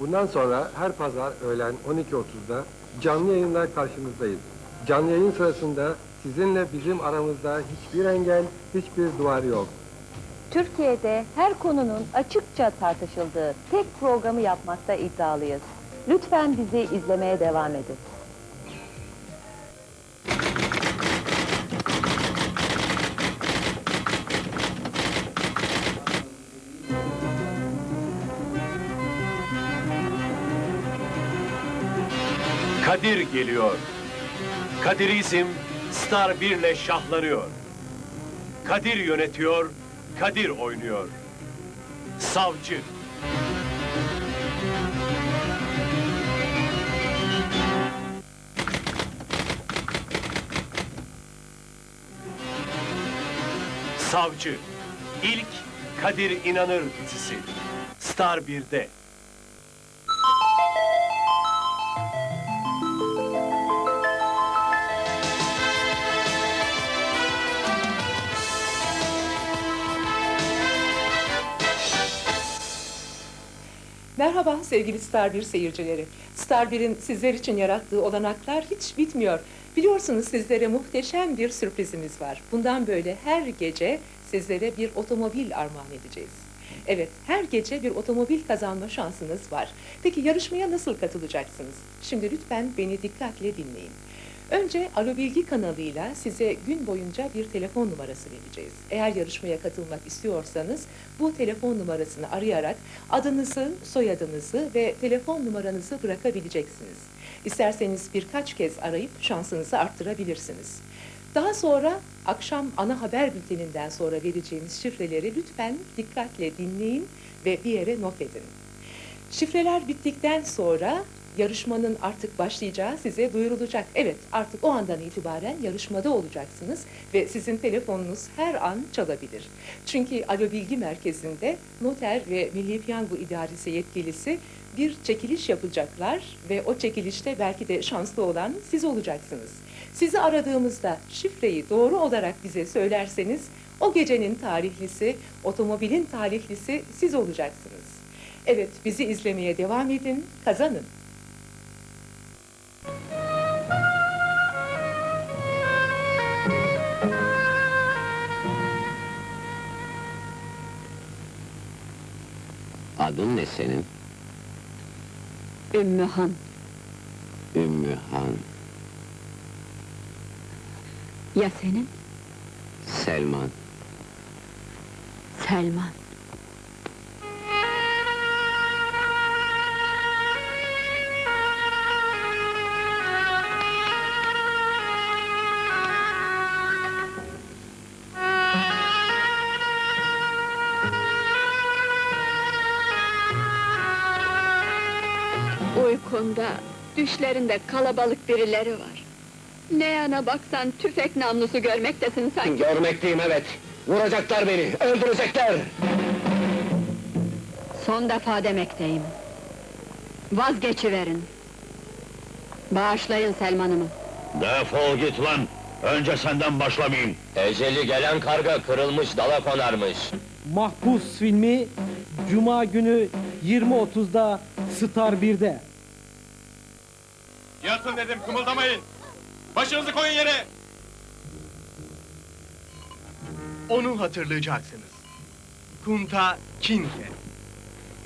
Bundan sonra her pazar öğlen 12.30'da canlı yayınlar karşınızdayız. Canlı yayın sırasında sizinle bizim aramızda hiçbir engel, hiçbir duvar yok. Türkiye'de her konunun açıkça tartışıldığı tek programı yapmakta iddialıyız. Lütfen bizi izlemeye devam edin. Kadir geliyor. Kadirizm Star 1 ile şahlanıyor. Kadir yönetiyor, Kadir oynuyor. Savcı. Savcı. İlk Kadir İnanır dizisi. Star 1'de. Merhaba sevgili Star 1 seyircileri. Star 1'in sizler için yarattığı olanaklar hiç bitmiyor. Biliyorsunuz sizlere muhteşem bir sürprizimiz var. Bundan böyle her gece sizlere bir otomobil armağan edeceğiz. Evet, her gece bir otomobil kazanma şansınız var. Peki yarışmaya nasıl katılacaksınız? Şimdi lütfen beni dikkatle dinleyin. Önce Alo Bilgi kanalıyla size gün boyunca bir telefon numarası vereceğiz. Eğer yarışmaya katılmak istiyorsanız bu telefon numarasını arayarak adınızı, soyadınızı ve telefon numaranızı bırakabileceksiniz. İsterseniz birkaç kez arayıp şansınızı arttırabilirsiniz. Daha sonra akşam ana haber bülteninden sonra vereceğimiz şifreleri lütfen dikkatle dinleyin ve bir yere not edin. Şifreler bittikten sonra yarışmanın artık başlayacağı size duyurulacak. Evet, artık o andan itibaren yarışmada olacaksınız ve sizin telefonunuz her an çalabilir. Çünkü Alo Bilgi Merkezi'nde noter ve Milli Piyango İdaresi yetkilisi bir çekiliş yapacaklar ve o çekilişte belki de şanslı olan siz olacaksınız. Sizi aradığımızda şifreyi doğru olarak bize söylerseniz o gecenin tarihlisi, otomobilin tarihlisi siz olacaksınız. Evet, bizi izlemeye devam edin, kazanın. Adın ne senin? Ümmü Han, Ya senin? Selman. Selman. Uykunda, düşlerinde kalabalık birileri var. Ne yana baksan tüfek namlusu görmektesin sanki. Görmekteyim evet. Vuracaklar beni, öldürecekler. Son defa demekteyim. Vazgeçiverin. Bağışlayın Selman'ımı. Defol git lan! Önce senden başlamayayım. Eceli gelen karga kırılmış dala konarmış. Mahpus filmi Cuma günü 20.30'da Star 1'de. Yatın dedim, kımıldamayın. Başınızı koyun yere. Onu hatırlayacaksınız. Kunta Kinte.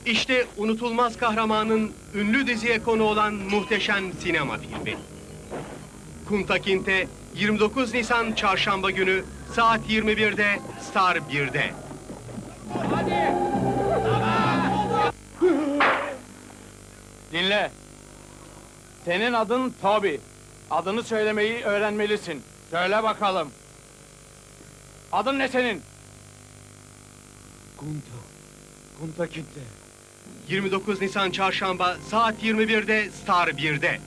İşte unutulmaz kahramanın ünlü diziye konu olan muhteşem sinema filmi. Kunta Kinte 29 Nisan Çarşamba günü saat 21'de Star 1'de. Dinle. Senin adın Toby. Adını söylemeyi öğrenmelisin. Söyle bakalım. Adın ne senin? Kunta. Kunta Kinte. 29 Nisan Çarşamba saat 21'de Star 1'de.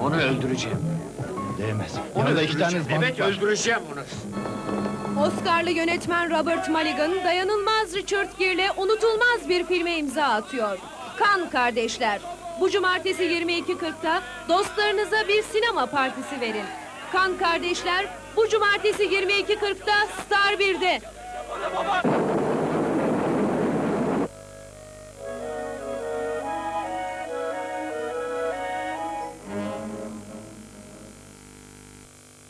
Onu öldüreceğim. Değmez. Yanında iki tane Evet öldüreceğim onu. Oscar'lı yönetmen Robert Mulligan, dayanılmaz Richard Gere'le unutulmaz bir filme imza atıyor. Kan Kardeşler. Bu cumartesi 22.40'da dostlarınıza bir sinema partisi verin. Kan Kardeşler, bu cumartesi 22.40'da Star 1'de.